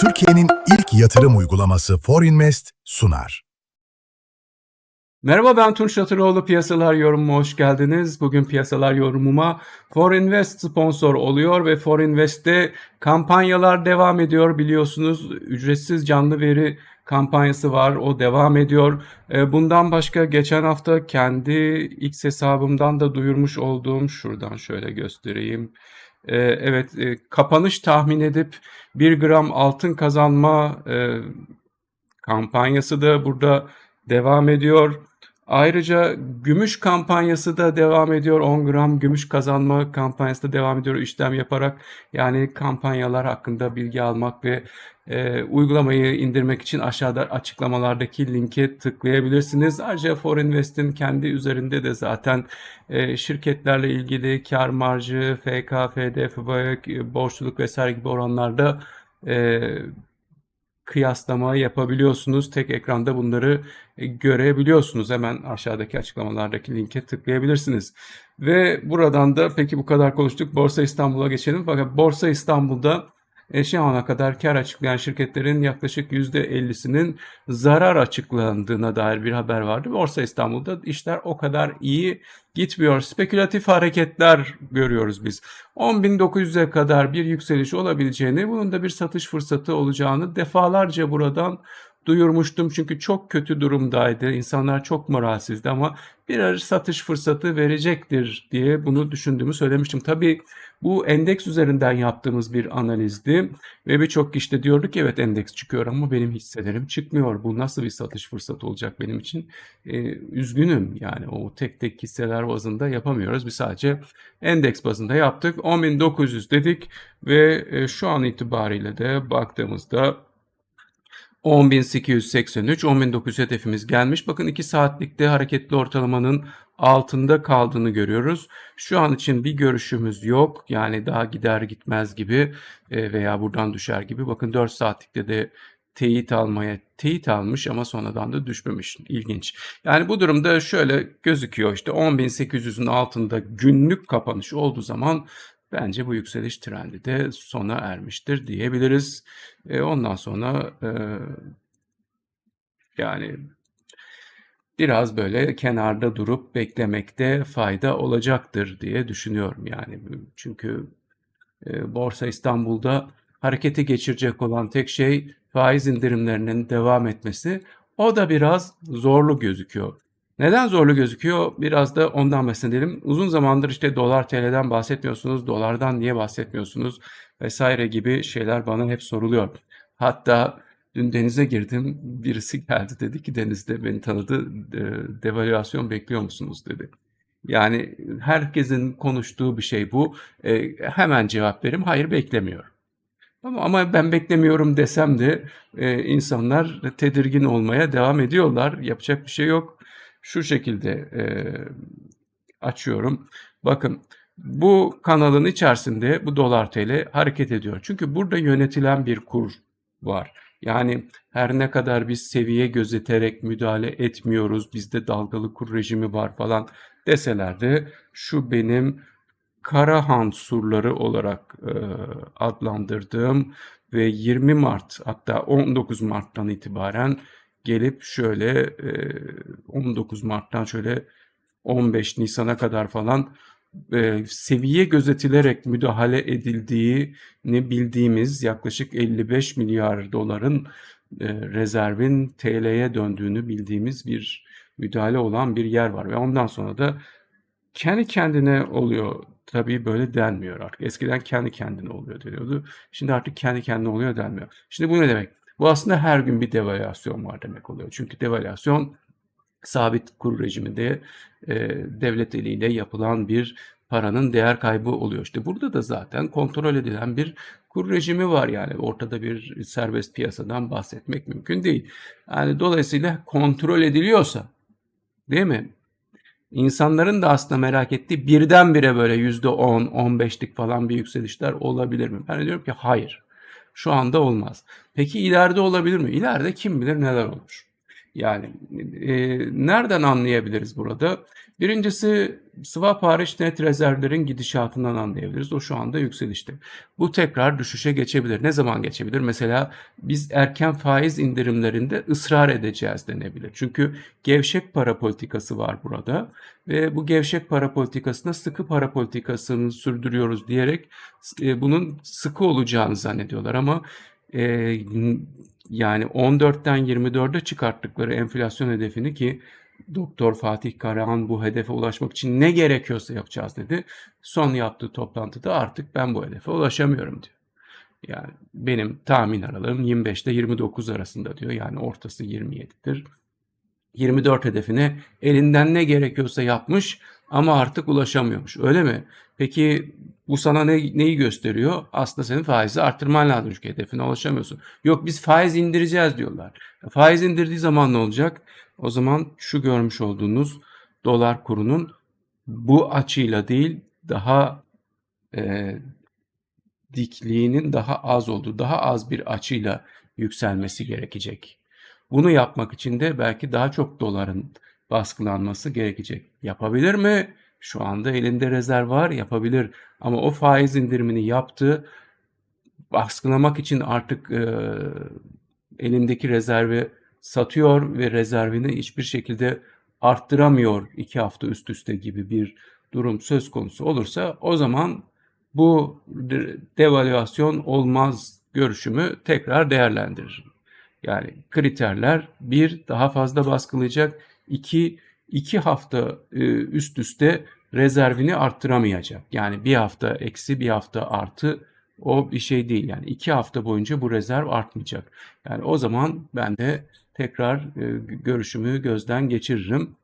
Türkiye'nin ilk yatırım uygulaması ForInvest sunar. Merhaba ben Tunç Yatıroğlu Piyasalar Yorumuma hoş geldiniz. Bugün piyasalar yorumuma ForInvest sponsor oluyor ve ForInvest'te kampanyalar devam ediyor biliyorsunuz. Ücretsiz canlı veri kampanyası var o devam ediyor. E, Bundan başka geçen hafta kendi X hesabımdan da duyurmuş olduğum şuradan şöyle göstereyim. E, Evet e, kapanış tahmin edip 1 gram altın kazanma e, kampanyası da burada devam ediyor. Ayrıca gümüş kampanyası da devam ediyor. 10 gram gümüş kazanma kampanyası da devam ediyor işlem yaparak. Yani kampanyalar hakkında bilgi almak ve e, uygulamayı indirmek için aşağıda açıklamalardaki linke tıklayabilirsiniz. Ayrıca ForInvest'in kendi üzerinde de zaten e, şirketlerle ilgili kar marjı, FK, FD, FBÖK, borçluluk vesaire gibi oranlarda e, kıyaslama yapabiliyorsunuz. Tek ekranda bunları e, görebiliyorsunuz. Hemen aşağıdaki açıklamalardaki linke tıklayabilirsiniz. Ve buradan da peki bu kadar konuştuk. Borsa İstanbul'a geçelim. Fakat Borsa İstanbul'da e, şu ana kadar kar açıklayan şirketlerin yaklaşık %50'sinin zarar açıklandığına dair bir haber vardı. Borsa İstanbul'da işler o kadar iyi gitmiyor. Spekülatif hareketler görüyoruz biz. 10.900'e kadar bir yükseliş olabileceğini, bunun da bir satış fırsatı olacağını defalarca buradan duyurmuştum. Çünkü çok kötü durumdaydı. İnsanlar çok moralsizdi ama birer satış fırsatı verecektir diye bunu düşündüğümü söylemiştim. Tabii bu endeks üzerinden yaptığımız bir analizdi ve birçok kişi de diyordu ki evet endeks çıkıyor ama benim hisselerim çıkmıyor. Bu nasıl bir satış fırsatı olacak benim için? Ee, üzgünüm yani o tek tek hisseler bazında yapamıyoruz. Biz sadece endeks bazında yaptık. 10.900 dedik ve e, şu an itibariyle de baktığımızda 10.883, 10.900 hedefimiz gelmiş. Bakın 2 saatlikte hareketli ortalamanın altında kaldığını görüyoruz. Şu an için bir görüşümüz yok. Yani daha gider gitmez gibi e, veya buradan düşer gibi. Bakın 4 saatlikte de teyit almaya teyit almış ama sonradan da düşmemiş. İlginç. Yani bu durumda şöyle gözüküyor işte 10.800'ün altında günlük kapanış olduğu zaman bence bu yükseliş trendi de sona ermiştir diyebiliriz. E, ondan sonra e, yani biraz böyle kenarda durup beklemekte fayda olacaktır diye düşünüyorum yani. Çünkü e, Borsa İstanbul'da harekete geçirecek olan tek şey faiz indirimlerinin devam etmesi. O da biraz zorlu gözüküyor. Neden zorlu gözüküyor? Biraz da ondan bahsedelim. Uzun zamandır işte dolar TL'den bahsetmiyorsunuz, dolardan niye bahsetmiyorsunuz vesaire gibi şeyler bana hep soruluyor. Hatta dün denize girdim, birisi geldi dedi ki denizde beni tanıdı, e, devalüasyon bekliyor musunuz dedi. Yani herkesin konuştuğu bir şey bu. E, hemen cevap verim, hayır beklemiyorum. Ama, ama ben beklemiyorum desem de e, insanlar tedirgin olmaya devam ediyorlar. Yapacak bir şey yok. Şu şekilde e, açıyorum. Bakın bu kanalın içerisinde bu dolar TL hareket ediyor. Çünkü burada yönetilen bir kur var. Yani her ne kadar biz seviye gözeterek müdahale etmiyoruz, bizde dalgalı kur rejimi var falan deseler de şu benim Karahan surları olarak e, adlandırdığım ve 20 Mart hatta 19 Mart'tan itibaren gelip şöyle e, 19 Mart'tan şöyle 15 Nisan'a kadar falan seviye gözetilerek müdahale edildiğini bildiğimiz yaklaşık 55 milyar doların rezervin TL'ye döndüğünü bildiğimiz bir müdahale olan bir yer var ve ondan sonra da kendi kendine oluyor. Tabii böyle denmiyor artık. Eskiden kendi kendine oluyor deniyordu. Şimdi artık kendi kendine oluyor denmiyor. Şimdi bu ne demek? Bu aslında her gün bir devalüasyon var demek oluyor. Çünkü devalüasyon sabit kur rejiminde e, devlet eliyle yapılan bir paranın değer kaybı oluyor. İşte burada da zaten kontrol edilen bir kur rejimi var yani ortada bir serbest piyasadan bahsetmek mümkün değil. Yani dolayısıyla kontrol ediliyorsa değil mi? İnsanların da aslında merak ettiği birdenbire böyle yüzde on, on beşlik falan bir yükselişler olabilir mi? Ben diyorum ki hayır. Şu anda olmaz. Peki ileride olabilir mi? İleride kim bilir neler olur. Yani e, nereden anlayabiliriz burada? Birincisi swap hariç net rezervlerin gidişatından anlayabiliriz. O şu anda yükselişte. Bu tekrar düşüşe geçebilir. Ne zaman geçebilir? Mesela biz erken faiz indirimlerinde ısrar edeceğiz denebilir. Çünkü gevşek para politikası var burada ve bu gevşek para politikasına sıkı para politikasını sürdürüyoruz diyerek e, bunun sıkı olacağını zannediyorlar ama e, yani 14'ten 24'e çıkarttıkları enflasyon hedefini ki Doktor Fatih Karahan bu hedefe ulaşmak için ne gerekiyorsa yapacağız dedi. Son yaptığı toplantıda artık ben bu hedefe ulaşamıyorum diyor. Yani benim tahmin aralığım 25 ile 29 arasında diyor. Yani ortası 27'dir. 24 hedefine elinden ne gerekiyorsa yapmış ama artık ulaşamıyormuş. Öyle mi? Peki bu sana ne, neyi gösteriyor? Aslında senin faizi arttırman lazım çünkü hedefine ulaşamıyorsun. Yok biz faiz indireceğiz diyorlar. Faiz indirdiği zaman ne olacak? O zaman şu görmüş olduğunuz dolar kurunun bu açıyla değil daha e, dikliğinin daha az olduğu, daha az bir açıyla yükselmesi gerekecek. Bunu yapmak için de belki daha çok doların baskılanması gerekecek. Yapabilir mi? Şu anda elinde rezerv var, yapabilir. Ama o faiz indirimini yaptı. Baskılamak için artık e, elindeki rezervi satıyor ve rezervini hiçbir şekilde arttıramıyor iki hafta üst üste gibi bir durum söz konusu olursa o zaman bu devalüasyon olmaz görüşümü tekrar değerlendiririm. Yani kriterler bir daha fazla baskılayacak, iki iki hafta e, üst üste rezervini arttıramayacak. Yani bir hafta eksi bir hafta artı o bir şey değil. Yani iki hafta boyunca bu rezerv artmayacak. Yani o zaman ben de tekrar e, görüşümü gözden geçiririm.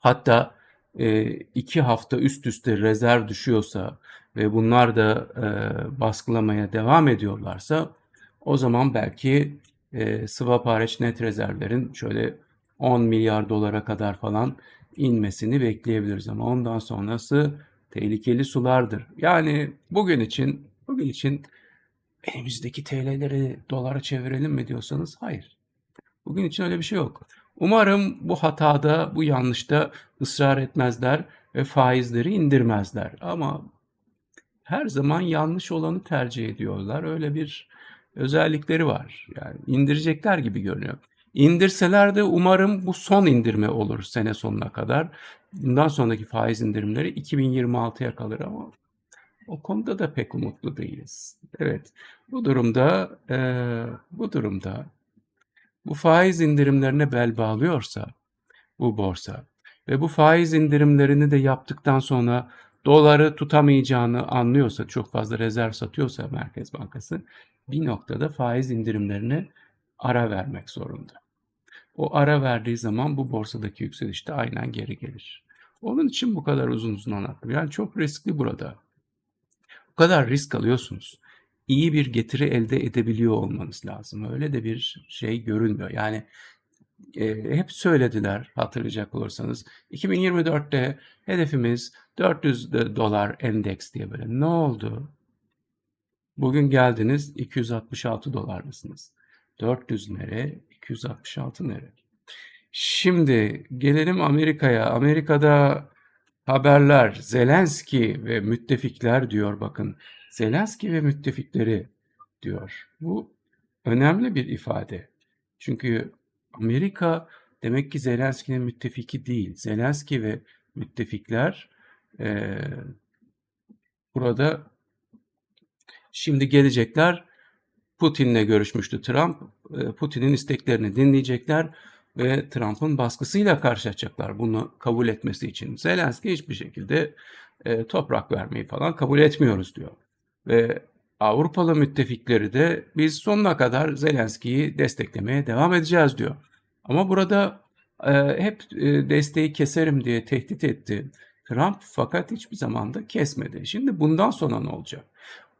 Hatta e, iki hafta üst üste rezerv düşüyorsa ve bunlar da baskılamaya devam ediyorlarsa o zaman belki swap hariç net rezervlerin şöyle 10 milyar dolara kadar falan inmesini bekleyebiliriz ama ondan sonrası tehlikeli sulardır. Yani bugün için bugün için elimizdeki TL'leri dolara çevirelim mi diyorsanız hayır. Bugün için öyle bir şey yok. Umarım bu hatada, bu yanlışta ısrar etmezler ve faizleri indirmezler. Ama her zaman yanlış olanı tercih ediyorlar. Öyle bir özellikleri var. Yani indirecekler gibi görünüyor. İndirseler de umarım bu son indirme olur sene sonuna kadar. Bundan sonraki faiz indirimleri 2026'ya kalır ama o konuda da pek umutlu değiliz. Evet, bu durumda e, bu durumda bu faiz indirimlerine bel bağlıyorsa bu borsa ve bu faiz indirimlerini de yaptıktan sonra doları tutamayacağını anlıyorsa, çok fazla rezerv satıyorsa Merkez Bankası bir noktada faiz indirimlerine ara vermek zorunda. O ara verdiği zaman bu borsadaki yükseliş de aynen geri gelir. Onun için bu kadar uzun uzun anlattım. Yani çok riskli burada. Bu kadar risk alıyorsunuz. İyi bir getiri elde edebiliyor olmanız lazım. Öyle de bir şey görünmüyor. Yani e, hep söylediler hatırlayacak olursanız. 2024'te hedefimiz 400 dolar endeks diye böyle. Ne oldu? Bugün geldiniz 266 dolar mısınız? 400 nere? 266 nere? Şimdi gelelim Amerika'ya. Amerika'da haberler Zelenski ve müttefikler diyor bakın. Zelenski ve müttefikleri diyor. Bu önemli bir ifade. Çünkü Amerika demek ki Zelenski'nin müttefiki değil. Zelenski ve müttefikler e, burada şimdi gelecekler. Putin'le görüşmüştü Trump. E, Putin'in isteklerini dinleyecekler ve Trump'ın baskısıyla karşılaşacaklar bunu kabul etmesi için. Zelenski hiçbir şekilde e, toprak vermeyi falan kabul etmiyoruz diyor. Ve Avrupalı müttefikleri de biz sonuna kadar Zelenski'yi desteklemeye devam edeceğiz diyor. Ama burada e, hep desteği keserim diye tehdit etti Trump fakat hiçbir zaman da kesmedi. Şimdi bundan sonra ne olacak?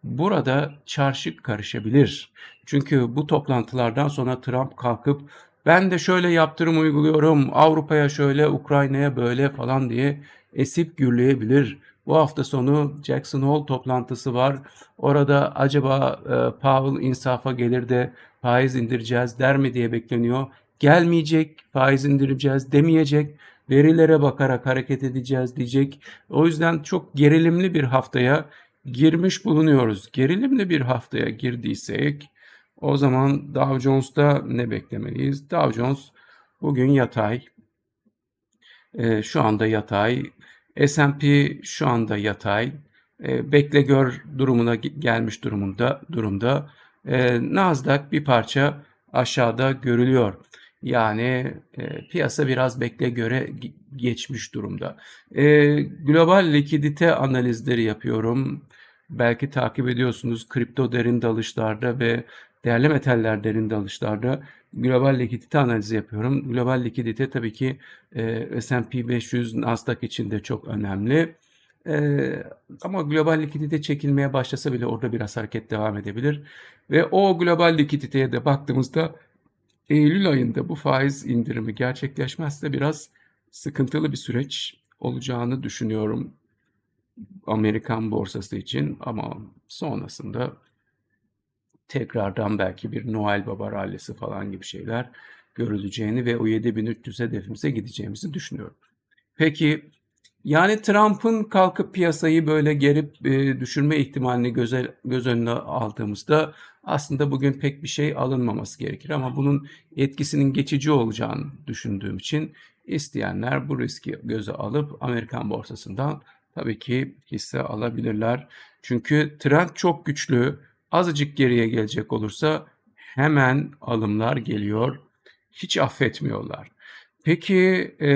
Burada çarşı karışabilir. Çünkü bu toplantılardan sonra Trump kalkıp ben de şöyle yaptırım uyguluyorum, Avrupa'ya şöyle, Ukrayna'ya böyle falan diye esip gürleyebilir. Bu hafta sonu Jackson Hole toplantısı var. Orada acaba e, Powell insafa gelir de faiz indireceğiz der mi diye bekleniyor. gelmeyecek, faiz indireceğiz demeyecek, verilere bakarak hareket edeceğiz diyecek. O yüzden çok gerilimli bir haftaya girmiş bulunuyoruz. Gerilimli bir haftaya girdiysek o zaman Dow Jones'ta ne beklemeliyiz? Dow Jones bugün yatay. Ee, şu anda yatay. S&P şu anda yatay. Ee, bekle gör durumuna ge- gelmiş durumunda durumda. Ee, Nasdaq bir parça aşağıda görülüyor. Yani e, piyasa biraz bekle göre ge- geçmiş durumda. Ee, global likidite analizleri yapıyorum. Belki takip ediyorsunuz kripto derin dalışlarda ve değerli metaller derin dalışlarda global likidite analizi yapıyorum. Global likidite tabii ki e, S&P 500, Nasdaq için de çok önemli. E, ama global likidite çekilmeye başlasa bile orada biraz hareket devam edebilir. Ve o global likiditeye de baktığımızda Eylül ayında bu faiz indirimi gerçekleşmezse biraz sıkıntılı bir süreç olacağını düşünüyorum Amerikan borsası için ama sonrasında tekrardan belki bir Noel Baba rallisi falan gibi şeyler görüleceğini ve o 7300 hedefimize gideceğimizi düşünüyorum. Peki yani Trump'ın kalkıp piyasayı böyle gerip e, düşürme ihtimalini göze, göz önüne aldığımızda aslında bugün pek bir şey alınmaması gerekir ama bunun etkisinin geçici olacağını düşündüğüm için isteyenler bu riski göze alıp Amerikan borsasından tabii ki hisse alabilirler. Çünkü trend çok güçlü. Azıcık geriye gelecek olursa hemen alımlar geliyor. Hiç affetmiyorlar. Peki e,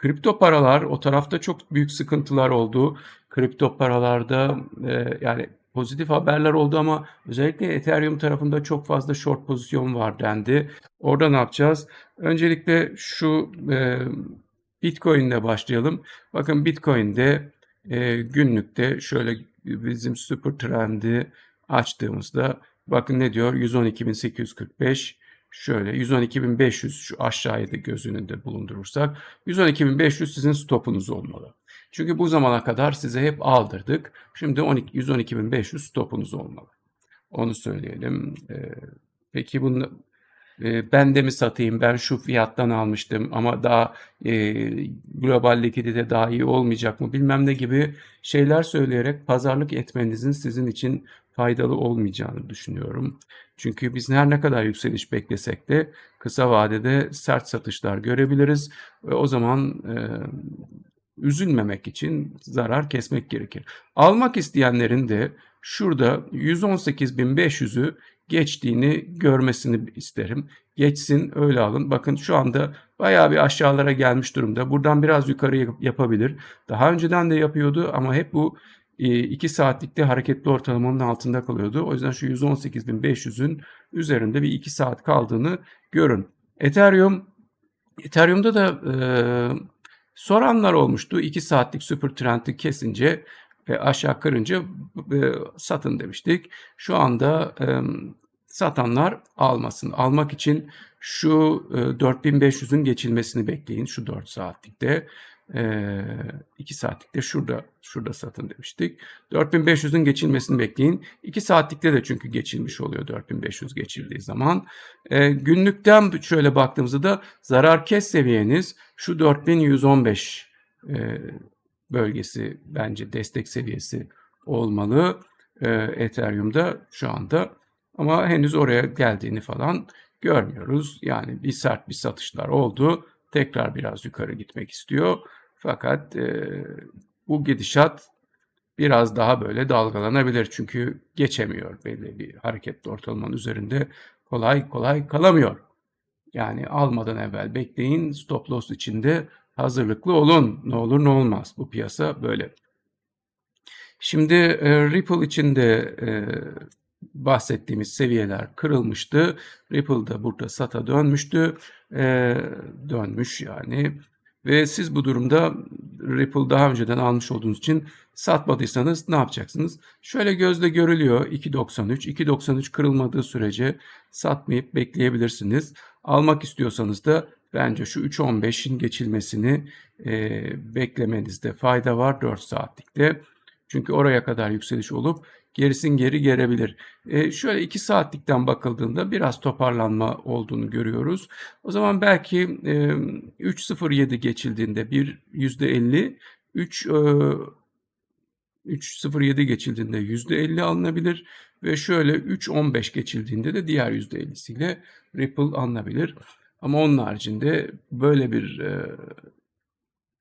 kripto paralar o tarafta çok büyük sıkıntılar oldu. Kripto paralarda e, yani pozitif haberler oldu ama özellikle Ethereum tarafında çok fazla short pozisyon var dendi. Orada ne yapacağız? Öncelikle şu e, Bitcoin'le başlayalım. Bakın Bitcoin'de e, günlükte şöyle bizim super trendi açtığımızda bakın ne diyor? 112.845 şöyle 112.500 şu aşağıya da göz önünde bulundurursak 112.500 sizin stopunuz olmalı. Çünkü bu zamana kadar size hep aldırdık. Şimdi 12 112.500 stopunuz olmalı. Onu söyleyelim. Ee, peki bunu e, ben de mi satayım? Ben şu fiyattan almıştım ama daha e, global likidite daha iyi olmayacak mı? Bilmem ne gibi şeyler söyleyerek pazarlık etmenizin sizin için faydalı olmayacağını düşünüyorum. Çünkü biz her ne kadar yükseliş beklesek de kısa vadede sert satışlar görebiliriz ve o zaman e, üzülmemek için zarar kesmek gerekir. Almak isteyenlerin de şurada 118.500'ü geçtiğini görmesini isterim. Geçsin öyle alın. Bakın şu anda bayağı bir aşağılara gelmiş durumda. Buradan biraz yukarı yapabilir. Daha önceden de yapıyordu ama hep bu 2 saatlikte hareketli ortalamanın altında kalıyordu. O yüzden şu 118.500'ün üzerinde bir 2 saat kaldığını görün. Ethereum Ethereum'da da e, soranlar olmuştu. 2 saatlik super trendi kesince e, aşağı kırınca e, satın demiştik. Şu anda e, satanlar almasın. Almak için şu e, 4500'ün geçilmesini bekleyin şu 4 saatlikte. 2 saatlikte şurada şurada satın demiştik. 4500'ün geçilmesini bekleyin. 2 saatlikte de çünkü geçilmiş oluyor 4500 geçildiği zaman. E, günlükten şöyle baktığımızda da zarar kes seviyeniz şu 4115 e, bölgesi bence destek seviyesi olmalı e, Ethereum'da şu anda. Ama henüz oraya geldiğini falan görmüyoruz. Yani bir sert bir satışlar oldu. Tekrar biraz yukarı gitmek istiyor. Fakat e, bu gidişat biraz daha böyle dalgalanabilir. Çünkü geçemiyor belli bir hareketli ortalamanın üzerinde kolay kolay kalamıyor. Yani almadan evvel bekleyin stop loss içinde hazırlıklı olun. Ne olur ne olmaz. Bu piyasa böyle. Şimdi e, Ripple için de e, bahsettiğimiz seviyeler kırılmıştı. Ripple da burada sata dönmüştü. E, dönmüş yani. Ve siz bu durumda Ripple daha önceden almış olduğunuz için satmadıysanız ne yapacaksınız? Şöyle gözle görülüyor 2.93. 2.93 kırılmadığı sürece satmayıp bekleyebilirsiniz. Almak istiyorsanız da bence şu 3.15'in geçilmesini e, beklemenizde fayda var 4 saatlikte. Çünkü oraya kadar yükseliş olup gerisin geri gelebilir. E, şöyle 2 saatlikten bakıldığında biraz toparlanma olduğunu görüyoruz. O zaman belki e, 3.07 geçildiğinde bir %50, 3 e, 3.07 geçildiğinde %50 alınabilir ve şöyle 3.15 geçildiğinde de diğer %50'siyle Ripple alınabilir. Ama onun haricinde böyle bir e,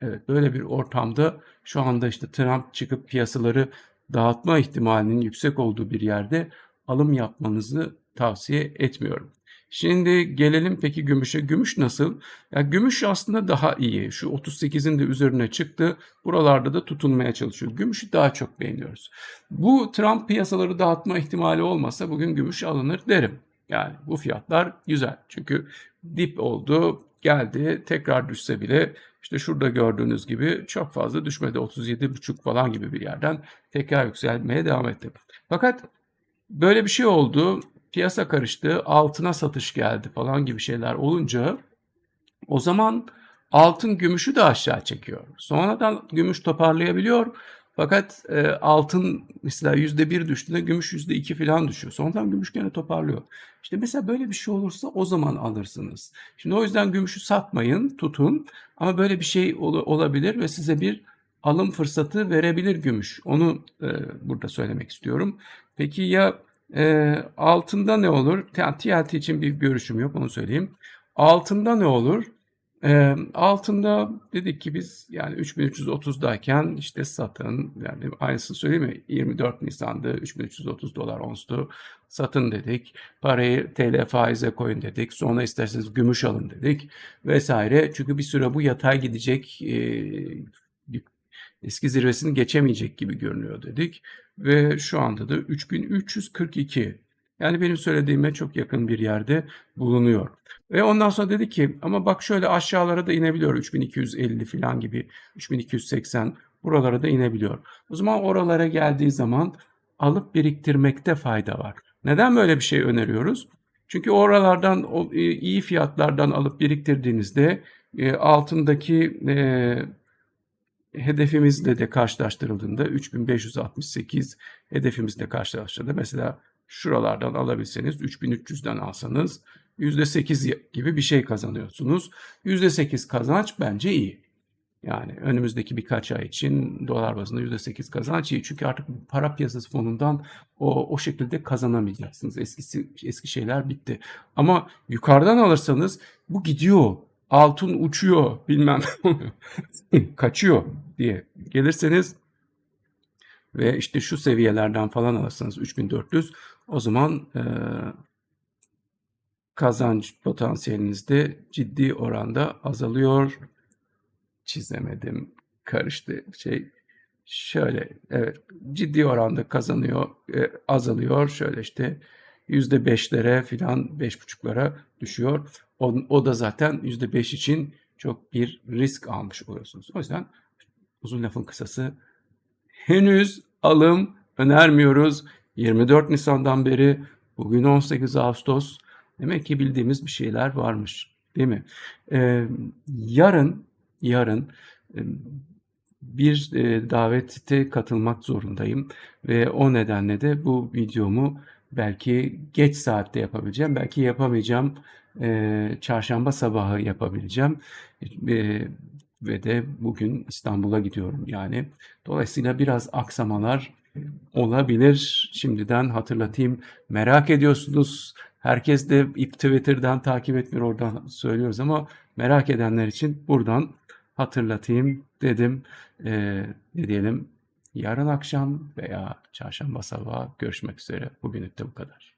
evet böyle bir ortamda şu anda işte Trump çıkıp piyasaları dağıtma ihtimalinin yüksek olduğu bir yerde alım yapmanızı tavsiye etmiyorum. Şimdi gelelim peki gümüşe. Gümüş nasıl? Ya gümüş aslında daha iyi. Şu 38'in de üzerine çıktı. Buralarda da tutunmaya çalışıyor. Gümüşü daha çok beğeniyoruz. Bu Trump piyasaları dağıtma ihtimali olmasa bugün gümüş alınır derim. Yani bu fiyatlar güzel. Çünkü dip oldu, geldi, tekrar düşse bile işte şurada gördüğünüz gibi çok fazla düşmedi. 37,5 falan gibi bir yerden tekrar yükselmeye devam etti. Fakat böyle bir şey oldu. Piyasa karıştı, altına satış geldi falan gibi şeyler olunca o zaman altın gümüşü de aşağı çekiyor. Sonradan gümüş toparlayabiliyor. Fakat e, altın mesela yüzde bir düştüğünde gümüş yüzde iki falan düşüyor. Sonradan gümüş gene toparlıyor. İşte mesela böyle bir şey olursa o zaman alırsınız. Şimdi o yüzden gümüşü satmayın, tutun. Ama böyle bir şey ol- olabilir ve size bir alım fırsatı verebilir gümüş. Onu e, burada söylemek istiyorum. Peki ya e, altında ne olur? Yani TLT için bir görüşüm yok onu söyleyeyim. Altında ne olur? E, altında dedik ki biz yani 3330'dayken işte satın yani aynısını söyleyeyim mi? 24 Nisan'da 3330 dolar onstu satın dedik. Parayı TL faize koyun dedik. Sonra isterseniz gümüş alın dedik vesaire. Çünkü bir süre bu yatay gidecek e, eski zirvesini geçemeyecek gibi görünüyor dedik. Ve şu anda da 3342 yani benim söylediğime çok yakın bir yerde bulunuyor. Ve ondan sonra dedi ki ama bak şöyle aşağılara da inebiliyor 3250 falan gibi 3280 buralara da inebiliyor. O zaman oralara geldiği zaman alıp biriktirmekte fayda var. Neden böyle bir şey öneriyoruz? Çünkü oralardan e, iyi fiyatlardan alıp biriktirdiğinizde e, altındaki e, hedefimizle de karşılaştırıldığında 3568 hedefimizle karşılaştırıldığında mesela şuralardan alabilseniz 3300'den alsanız %8 gibi bir şey kazanıyorsunuz. %8 kazanç bence iyi. Yani önümüzdeki birkaç ay için dolar bazında %8 kazanç iyi. Çünkü artık para piyasası fonundan o, o şekilde kazanamayacaksınız. Eskisi, eski şeyler bitti. Ama yukarıdan alırsanız bu gidiyor. Altın uçuyor bilmem kaçıyor diye gelirseniz ve işte şu seviyelerden falan alırsanız 3400 o zaman e, kazanç potansiyeliniz de ciddi oranda azalıyor. Çizemedim. Karıştı şey. Şöyle evet ciddi oranda kazanıyor, e, azalıyor. Şöyle işte yüzde beşlere filan beş buçuklara düşüyor. O, o da zaten yüzde beş için çok bir risk almış oluyorsunuz. O yüzden uzun lafın kısası henüz alım önermiyoruz. 24 Nisan'dan beri bugün 18 Ağustos. Demek ki bildiğimiz bir şeyler varmış. Değil mi? Ee, yarın yarın bir e, davete katılmak zorundayım ve o nedenle de bu videomu belki geç saatte yapabileceğim, belki yapamayacağım. E, çarşamba sabahı yapabileceğim e, ve de bugün İstanbul'a gidiyorum yani. Dolayısıyla biraz aksamalar olabilir. Şimdiden hatırlatayım. Merak ediyorsunuz. Herkes de Twitter'dan takip etmiyor oradan söylüyoruz ama merak edenler için buradan hatırlatayım dedim. Ee, ne diyelim yarın akşam veya çarşamba sabahı görüşmek üzere. Bugünlük de bu kadar.